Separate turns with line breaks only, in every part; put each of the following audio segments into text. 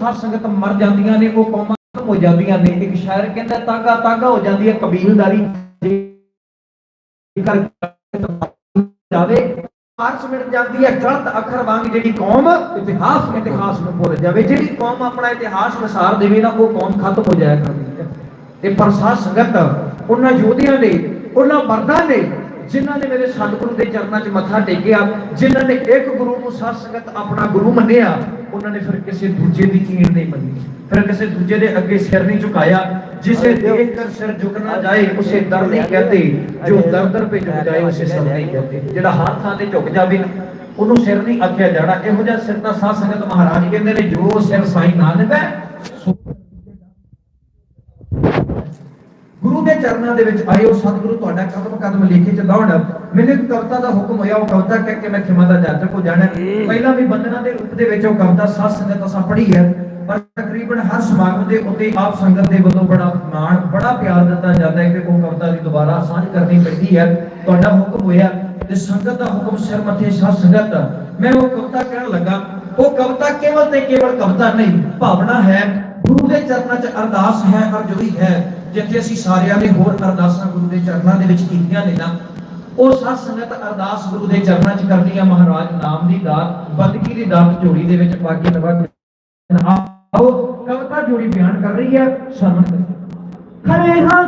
ਸਾਧ ਸੰਗਤ ਮਰ ਜਾਂਦੀਆਂ ਨੇ, ਉਹ ਕੌਮਾਂ ਹੋ ਜਾਂਦੀਆਂ ਨੇ। ਇੱਕ ਸ਼ਾਇਰ ਕਹਿੰਦਾ, ਤਾਗਾ ਤਾਗਾ ਹੋ ਜਾਂਦੀ ਹੈ, ਕਬੀਲਦਾਰੀ ਜੇਕਰ ਜਾਵੇ ਮਾਰਚ ਮਿਟ ਜਾਂਦੀ ਹੈ, ਗਲਤ ਅੱਖਰ ਵਾਂਗ ਜਿਹੜੀ ਕੌਮ ਇਤਿਹਾਸ ਇਤਿਹਾਸ ਨੂੰ ਭੁੱਲ ਜਾਵੇ। ਜਿਹੜੀ ਕੌਮ ਆਪਣਾ ਇਤਿਹਾਸ ਵਿਸਾਰ ਦੇਵੇ ਨਾ, ਉਹ ਕੌਮ ਖਤਮ ਹੋ ਜਾਇਆ ਕਰਦੀ ਹੈ। ਤੇ ਪਰ ਸੰਗਤ, ਉਹਨਾਂ ਯੋਧਿਆਂ ਦੇ ਉਹਨਾਂ ਮਰਦਾਂ ਨੇ ਜਿਨ੍ਹਾਂ ਨੇ ਮੇਰੇ ਸਤਿਗੁਰੂ ਦੇ ਚਰਨਾਂ 'ਚ ਮੱਥਾ ਟੇਕਿਆ ਜਿਨ੍ਹਾਂ ਨੇ ਇੱਕ ਗੁਰੂ ਨੂੰ ਸਾਧ ਸੰਗਤ ਆਪਣਾ ਗੁਰੂ ਮੰਨਿਆ ਉਹਨਾਂ ਨੇ ਫਿਰ ਕਿਸੇ ਦੂਜੇ ਦੀ ਕੀੜ ਨਹੀਂ ਮੰਨੀ। ਫਿਰ ਕਿਸੇ ਦੂਜੇ ਦੇ ਅੱਗੇ ਸਿਰ ਨਹੀਂ ਝੁਕਾਇਆ। ਜਿਸੇ ਦੇਖ। ਕਰ ਸਿਰ ਝੁਕਣਾ ਜਾਏ ਉਸੇ ਦਰ ਨਹੀਂ ਕਹਤੇ। ਜੋ ਦਰ ਦਰ ਪੇ ਝੁਕ ਜਾਏ ਉਸੇ ਸਰ ਨਹੀਂ ਕਹਤੇ। ਜਿਹੜਾ ਹਰ ਥਾਂ ਤੇ ਝੁਕ ਜਾਵੇ ਉਹਨੂੰ ਸਿਰ ਨਹੀਂ ਆਖਿਆ ਜਾਣਾ। ਇਹੋ ਜਿਹਾ ਸਿਰ ਤਾਂ ਸਾਧ ਸੰਗਤ ਮਹਾਰਾਜ ਕਹਿੰਦੇ ਨੇ ਜੋ ਸਿਰ ਸਾਈ ਨਾਨਕ ਹੈ ਗੁਰੂ ਦੇ ਚਰਨਾਂ ਦੇ ਵਿੱਚ ਆਇਓ ਸਤਿਗੁਰੂ ਤੁਹਾਡਾ ਕਦਮ ਕਦਮ ਲੇਖੇ ਚ ਲਾਉਣ। ਮੈਨੂੰ ਇੱਕ ਕਵਿਤਾ ਦਾ ਹੁਕਮ ਹੋਇਆ ਉਹ ਕਵਿਤਾ ਕਹਿ ਕੇ ਮੈਂ ਖਿਮਾ ਦਾ ਜਾਤਕ ਹੋ ਜਾਣਾ। ਪਹਿਲਾਂ ਵੀ ਬੰਦਨਾ ਦੇ ਰੂਪ ਦੇ ਵਿੱਚ ਉਹ ਕਵਿਤਾ ਸਾਧ ਸੰਗਤ ਅਸਾਂ ਪੜ੍ਹੀ ਹੈ ਪਰ ਤਕਰੀਬਨ ਹਰ ਸਮਾਗਮ ਦੇ ਉੱਤੇ ਆਪ ਸੰਗਤ ਦੇ ਵੱਲੋਂ ਬੜਾ ਮਾਣ ਬੜਾ ਪਿਆਰ ਦਿੱਤਾ ਜਾਂਦਾ ਹੈ ਕਿ ਉਹ ਕਵਿਤਾ ਦੀ ਦੁਬਾਰਾ ਸਾਂਝ ਕਰਨੀ ਪੈਂਦੀ ਹੈ। ਤੁਹਾਡਾ ਹੁਕਮ ਹੋਇਆ ਤੇ ਸੰਗਤ ਦਾ ਹੁਕਮ ਸਿਰ ਮੱਥੇ ਸਾਧ ਸੰਗਤ। ਮੈਂ ਉਹ ਕਵਿਤਾ ਕਹਿਣ ਲੱਗਾ ਉਹ ਕਵਿਤਾ ਕੇਵਲ ਤੇ ਕੇਵਲ ਕਵਿਤਾ ਨਹੀਂ ਭਾਵਨਾ ਹੈ ਗੁਰੂ ਦੇ ਚਰਨਾਂ 'ਚ ਅਰਦਾਸ ਹੈ ਅਰਜ਼ੋਈ ਹੈ। ਜਿੱਥੇ ਅਸੀਂ ਸਾਰਿਆਂ ਨੇ ਹੋਰ ਅਰਦਾਸਾਂ ਗੁਰੂ ਦੇ ਚਰਨਾਂ ਦੇ ਵਿੱਚ ਕੀਤੀਆਂ ਨੇ ਨਾ, ਉਹ ਸਾਧ ਸੰਗਤ ਅਰਦਾਸ ਗੁਰੂ ਦੇ ਚਰਨਾਂ 'ਚ ਕਰਦੀ ਆ ਮਹਾਰਾਜ, ਨਾਮ ਦੀ ਦਾਤ, ਬੰਦਗੀ ਦੀ ਦਾਤ ਝੋਲੀ ਦੇ ਵਿੱਚ ਪਾ ਕੇ ਨਵਾ ਆਓ, ਕਵਿਤਾ ਜੋੜੀ ਬਿਆਨ ਕਰ ਰਹੀ ਹੈ ਸ਼ਰਮਨ ਕਰੋ
ਖੜੇ ਹਾਂ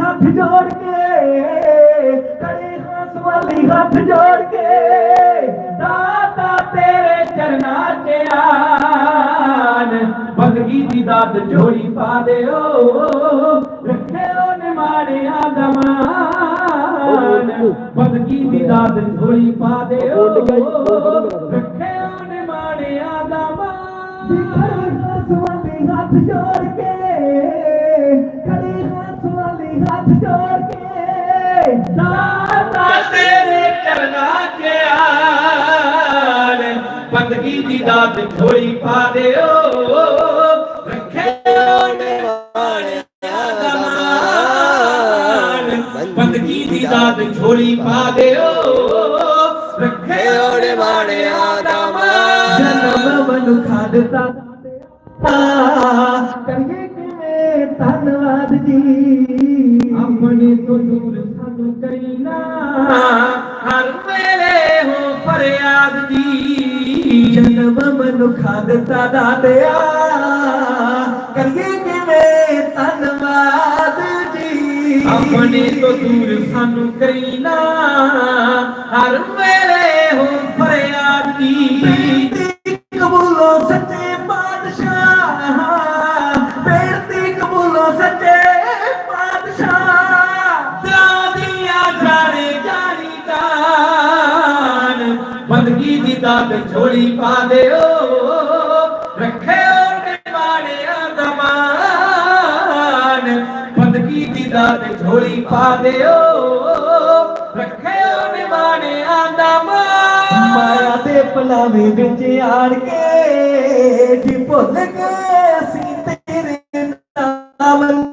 ਹੱਥ ਜੋੜ ਕੇ ਖੜੇ ਹਾਂ ਸਵਾਲੀ ਹੱਥ ਜੋੜ ਕੇ, ਦਾਤਾ ਤੇਰੇ ਚਰਨਾਂ 'ਚ ਆਨ ਬੰਦਗੀ ਦੀ ਦਾਤ ਜੋੜੀ ਪਾ ਦਿਓ, ਰੱਖਿਓ ਨਿਮਾਣਿਆਂ ਦਾ ਮਾਨ ਬੰਦਗੀ ਦੀ ਦਾਤ ਝੋਲੀ ਪਾ ਦਿਓ, ਰੱਖਿਓ ਨਿਮਾਣਿਆਂ ਦਾ ਮਾਨ ਹੱਥ ਜੋੜ ਬੰਦਗੀ ਦੀ ਦਾਤ ਝੋਲੀ ਪਾ ਦਿਓ। ਰੱਖਿਓ ਨਿਵਾਣਿਆਂ ਦਾ ਮਾਣ। ਬੰਦਗੀ ਦੀ ਦਾਤ ਝੋਲੀ ਪਾ ਦਿਓ। ਰੱਖਿਓ ਨਿਵਾਣਿਆਂ ਦਾ ਮਾਣ। ਜਨਮ ਮਨੁੱਖਾ ਦਿੱਤਾ ਕਰੀਏ ਕਿਵੇਂ ਧੰਨਵਾਦ ਜੀ। ਆਪਣੇ ਤੋਂ ਦੂਰ ਸਾਨੂੰ ਕਰੀਨਾ। ਹਰ ਵੇਲੇ ਹੋ ਫਰਿਆਦ ਜੀ। ਜਨਮ ਮਨੁੱਖਾ ਦਿੱਤਾ ਦਾਤਿਆ ਕਰੀਏ ਕਿਵੇਂ ਧੰਨਵਾਦ ਜੀ। ਆਪਣੇ ਤੋਂ ਦੂਰ ਸਾਨੂੰ ਕਰੀਨਾ। ਹਰ ਵੇਲੇ ਝੋਲੀ ਪਾ ਦਿਓ ਰੱਖਿਓ ਨਿਵਾਣਿਆਂ ਦਾ ਮਾਨ ਬੰਦਗੀ ਦੀ ਦਾਤ ਝੋਲੀ ਪਾ ਦਿਓ ਰੱਖਿਓ ਨਿਵਾਣਿਆਂ ਦਾ ਮਾਨ ਮਾਇਆ ਦੇ ਪਲਾਵੇਂ ਵਿੱਚ ਆੜ ਕੇ ਜੀ ਭੁੱਲ ਗਏ ਅਸੀਂ ਤੇਰੇ ਨਾਮ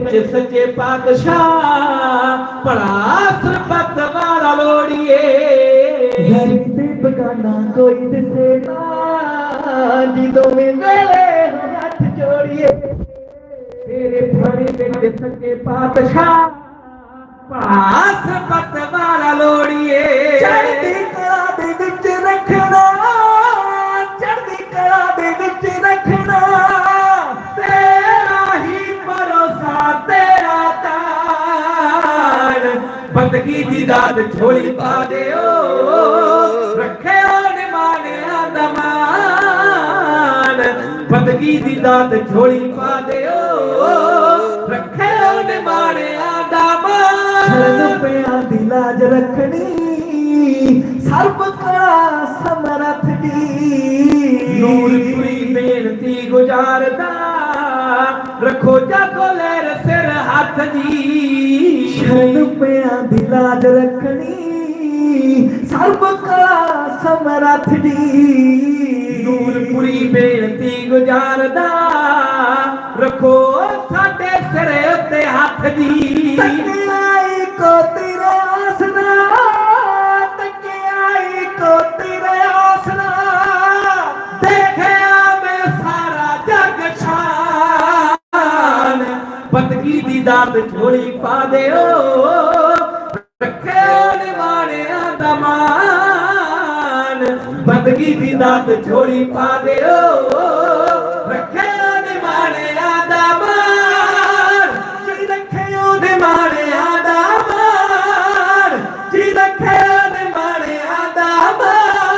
ਵਿੱਚ ਸੱਚੇ ਪਾਤਸ਼ਾਹ ਬੜਾ ਸਰਬੱਤ ਵਾਲਾ ਲੋੜੀਏ। ਤੇ ਬਗਾਨਾ ਕੋਈ ਦਿਸੇ ਨਾ ਜਦੋਂ ਵੇਲੇ ਹੱਥ ਜੋੜੀਏ। ਤੇਰੇ ਫੜੇ ਵਿੱਚ ਸੱਚੇ ਪਾਤਸ਼ਾਹ ਬੜਾ ਸਰਬੱਤ ਵਾਲਾ ਲੋੜੀਏ। ਚੜ੍ਹਦੀ ਕਲਾ ਦੇ ਵਿੱਚ ਰੱਖਣਾ ਬੰਦਗੀ ਦੀ ਦਾਤ ਝੋਲੀ ਪਾ ਦਿਓ। ਰੱਖਿਓ ਨਿਮਾਨਿਆਂ ਦਾ ਮਾਨ ਬੰਦਗੀ ਦੀ ਦਾਤ ਝੋਲੀ ਪਾ ਦਿਓ। ਰੱਖਿਓ ਨਿਮਾਨਿਆਂ ਦਾ ਮਾਨ ਪਿਆ ਦੀ ਲਾਜ ਰੱਖਣੀ ਸਰਬ ਕਲਾ ਸਮਰਥ ਦੀ ਨੂਰਪੁਰੀ ਬੇਨਤੀ ਗੁਜ਼ਾਰਦਾ
ਰੱਖੋ ਜਾਗੋ ਲੈਰ ਸਿਰ ਹੱਥ ਜੀ
ਸ਼ਰਨ ਪਿਆਂ ਦੀ ਲਾਜ ਰੱਖਣੀ ਸਰਬ ਕਲਾ ਸਮਰੱਥ ਜੀ
ਨੂਰਪੁਰੀ ਬੇਨਤੀ ਗੁਜ਼ਾਰਦਾ ਰੱਖੋ ਸਾਡੇ ਸਿਰ ਉੱਤੇ ਹੱਥ ਜੀ
ਤੱਕਿਆਈ ਕੋ ਤੇਰੇ
ਦੀ ਝੋਲੀ ਪਾ ਦਿਓ। ਰੱਖਿਆ ਨਿਵਾਣਿਆਂ ਦਾ ਮਾਨ ਬੰਦਗੀ ਦੀ ਦਾਤ ਝੋਲੀ ਪਾ ਦਿਓ। ਰੱਖਿਆ ਨਿਵਾਣਿਆਂ ਦਾ ਮਾਨ ਜੀ ਰੱਖਿਓ ਨਿਵਾਣਿਆਂ ਦਾ ਮਾਨ ਜੀ ਦਾ ਮਾਨ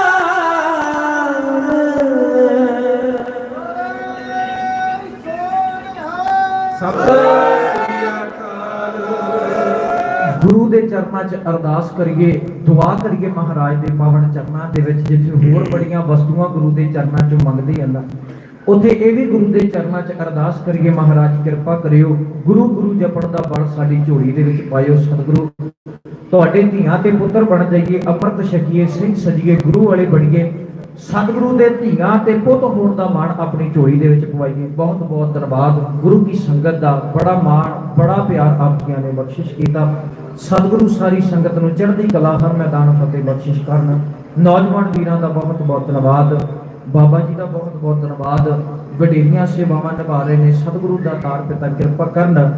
ਗੁਰੂ ਦੇ ਚਰਨਾਂ 'ਚ ਅਰਦਾਸ ਕਰੀਏ, ਦੁਆ ਕਰੀਏ ਮਹਾਰਾਜ ਦੇ ਪਾਵਨ ਚਰਨਾਂ ਦੇ ਵਿੱਚ, ਜਿੱਥੇ ਹੋਰ ਬੜੀਆਂ ਵਸਤੂਆਂ ਗੁਰੂ ਦੇ ਚਰਨਾਂ 'ਚੋਂ ਮੰਗਦੇ ਹਨ। ਉੱਥੇ ਇਹ ਵੀ ਗੁਰੂ ਦੇ ਚਰਨਾਂ 'ਚ ਅਰਦਾਸ ਕਰੀਏ ਮਹਾਰਾਜ, ਕਿਰਪਾ ਕਰਿਓ, ਗੁਰੂ ਗੁਰੂ ਜਪਣ ਦਾ ਬਲ ਸਾਡੀ ਝੋਲੀ ਦੇ ਵਿੱਚ ਪਾਇਓ, ਸਤਿਗੁਰੂ। ਤੁਹਾਡੇ ਧੀਆਂ ਤੇ ਪੁੱਤਰ ਬਣ ਜਾਈਏ, ਅੰਮ੍ਰਿਤ ਛਕੀਏ, ਸਿੰਘ ਸਜੀਏ, ਗੁਰੂ ਵਾਲੇ ਬਣੀਏ। ਸਤਿਗੁਰੂ ਦੇ ਧੀਆਂ ਤੇ ਪੁੱਤ ਹੋਣ ਦਾ ਮਾਣ ਆਪਣੀ ਝੋਲੀ ਦੇ ਵਿੱਚ ਪਵਾਈਏ। ਬਹੁਤ ਬਹੁਤ ਧੰਨਵਾਦ। ਗੁਰੂ ਕੀ ਸੰਗਤ ਦਾ ਬੜਾ ਮਾਣ, ਬੜਾ ਪਿਆਰ ਆਪ ਨੇ ਬਖਸ਼ਿਸ਼ ਕੀਤਾ। ਸਤਿਗੁਰੂ ਸਾਰੀ ਸੰਗਤ ਨੂੰ ਚੜ੍ਹਦੀ ਕਲਾ ਹਰ ਮੈਦਾਨ ਫਤਿਹ ਬਖਸ਼ਿਸ਼ ਕਰਨ। ਨੌਜਵਾਨ ਵੀਰਾਂ ਦਾ ਬਹੁਤ ਬਹੁਤ ਧੰਨਵਾਦ। ਬਾਬਾ ਜੀ ਦਾ ਬਹੁਤ ਬਹੁਤ ਧੰਨਵਾਦ। ਵਡੇਰੀਆਂ ਸੇਵਾਵਾਂ ਨਿਭਾ ਰਹੇ ਨੇ। ਸਤਿਗੁਰੂ ਦਾ ਤਾਰ ਪਿਤਾ ਕਿਰਪਾ ਕਰਨ।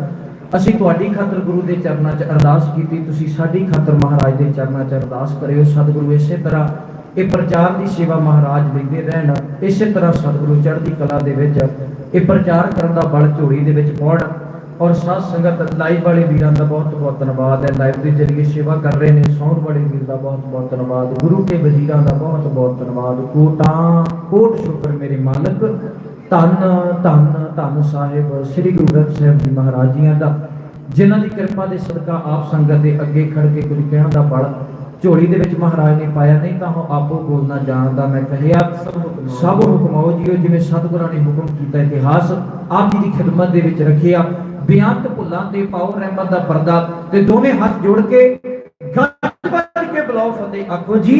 ਅਸੀਂ ਤੁਹਾਡੀ ਖਾਤਰ ਗੁਰੂ ਦੇ ਚਰਨਾਂ 'ਚ ਅਰਦਾਸ ਕੀਤੀ। ਤੁਸੀਂ ਸਾਡੀ ਖਾਤਰ ਮਹਾਰਾਜ ਦੇ ਚਰਨਾਂ 'ਚ ਅਰਦਾਸ ਕਰਿਓ। ਸਤਿਗੁਰੂ ਇਸੇ ਤਰ੍ਹਾਂ ਇਹ ਪ੍ਰਚਾਰ ਦੀ ਸੇਵਾ ਮਹਾਰਾਜ ਲੈਂਦੇ ਰਹਿਣ। ਇਸੇ ਤਰ੍ਹਾਂ ਸਤਿਗੁਰੂ ਚੜ੍ਹਦੀ ਕਲਾ ਦੇ ਵਿੱਚ ਇਹ ਪ੍ਰਚਾਰ ਕਰਨ ਦਾ ਬਲ ਝੋਲੀ ਦੇ ਵਿੱਚ ਪਾਉਣ। ਔਰ ਸਾਧ ਸੰਗਤ ਲਾਈਵ ਵਾਲੇ ਵੀਰਾਂ ਦਾ ਬਹੁਤ ਬਹੁਤ ਧੰਨਵਾਦ ਹੈ। ਲਾਈਵ ਦੇ ਜਰੀਏ ਸੇਵਾ ਕਰ ਰਹੇ ਨੇ ਸੌਂਦ ਵਾਲੇ ਵੀਰ ਦਾ ਬਹੁਤ ਬਹੁਤ ਧੰਨਵਾਦ। ਗੁਰੂ ਕੇ ਵਜ਼ੀਰਾਂ ਦਾ ਬਹੁਤ ਬਹੁਤ ਧੰਨਵਾਦ। ਕੋਟਾਂ, ਕੋਟ ਸ਼ੁਕਰ ਮੇਰੇ ਮਾਲਕ। ਧੰਨ ਧੰਨ ਧੰਨ ਸਾਹਿਬ ਸ੍ਰੀ ਗੁਰੂ ਗ੍ਰੰਥ ਸਾਹਿਬ ਜੀ ਮਹਾਰਾਜ ਜੀਆਂ ਦਾ, ਜਿਨ੍ਹਾਂ ਦੀ ਕਿਰਪਾ ਦੇ ਸਦਕਾ ਆਪ ਸੰਗਤ ਦੇ ਅੱਗੇ ਖੜ ਕੇ ਕੁਝ ਕਹਿਣ ਦਾ ਬਲ ਝੋਲੀ ਦੇ ਵਿੱਚ ਮਹਾਰਾਜ ਨੇ ਪਾਇਆ, ਨਹੀਂ ਤਾਂ ਉਹ ਆਪੋ ਬੋਲਣਾ ਜਾਣਦਾ। ਮੈਂ ਕਹਿਆ, ਸਭ ਹੁਕਮਾਓ ਜੀਓ ਜਿਵੇਂ ਸਤਿਗੁਰਾਂ ਨੇ ਹੁਕਮ ਕੀਤਾ, ਇਤਿਹਾਸ ਆਪ ਜੀ ਦੀ ਖਿਦਮਤ ਦੇ ਵਿੱਚ ਰੱਖਿਆ। ਬਿਆੰਤ ਭੁੱਲਾਂ ਤੇ ਪਾਓ ਰਹਿਮਤ ਦਾ ਪਰਦਾ ਤੇ ਦੋਵੇਂ ਹੱਥ ਜੋੜ ਕੇ ਗੱਜ ਕੇ ਬੁਲਾਓ ਫਤਿਹ। ਆਖੋ ਜੀ,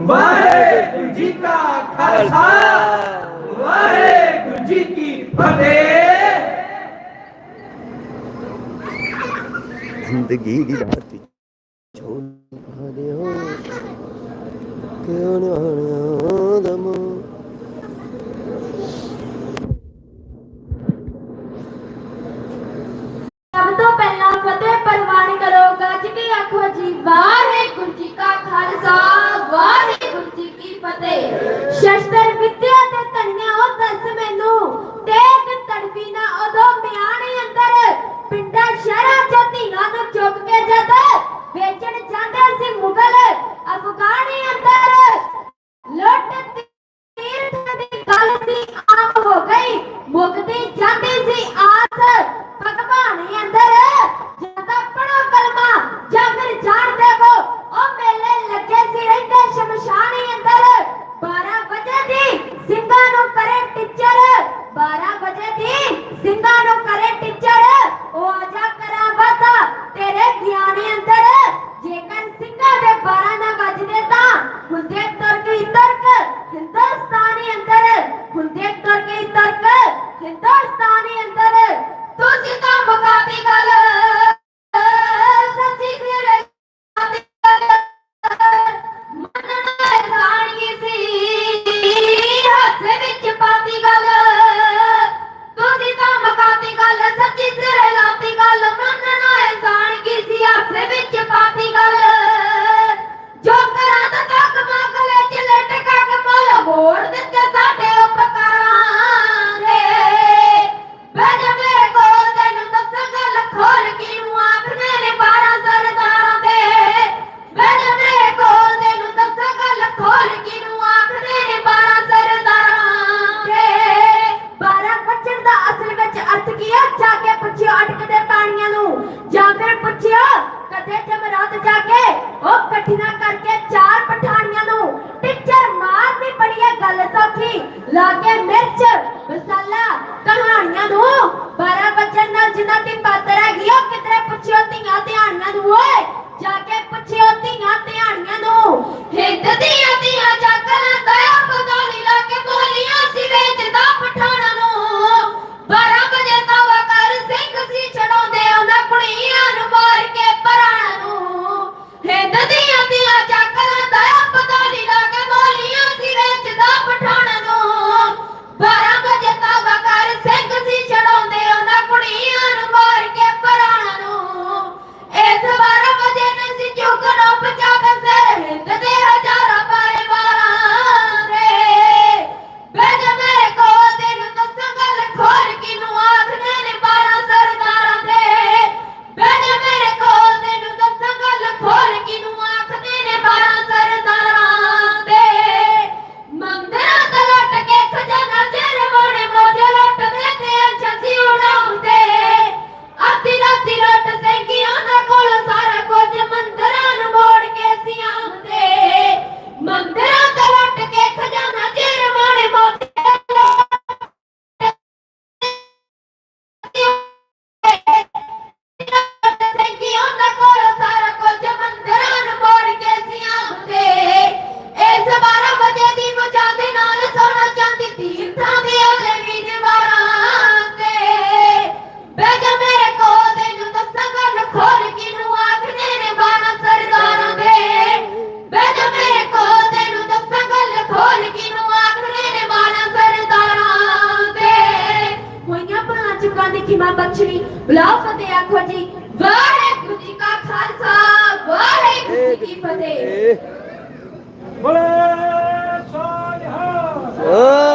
ਵਾਹਿਗੁਰੂ ਜੀ ਕਾ ਖਾਲਸਾ, ਵਾਹਿਗੁਰੂ ਜੀ ਕੀ ਫਤਿਹ।
ਜ਼ਿੰਦਗੀ ਦੀ ਰਾਤ ਛੋੜ ਦਿਓ ਕਿਉਂ ਨਿਆਣਿਆਂ ਦਾ ਮੋਹ?
ਸਭ ਤੋਂ ਪਹਿਲਾਂ ਫਤਿਹ ਪ੍ਰਵਾਨ ਕਰੋ, ਗੱਜ ਕੇ ਆਖੋ ਜੀ, ਵਾਹਿਗੁਰੂ ਜੀ ਕਾ ਖਾਲਸਾ, ਵਾਹਿਗੁਰੂ ਜੀ ਕੀ ਫਤਿਹ। ਸ਼ਸਤਰ ਵਿਦਿਆ ਤੇ ਧਨੀਆ ਉਹ ਦੱਸ ਮੈਨੂੰ ਤੇਗ ਤੜਫੀ ਨਾ ਉਦੋਂ ਜਾ ਕੇ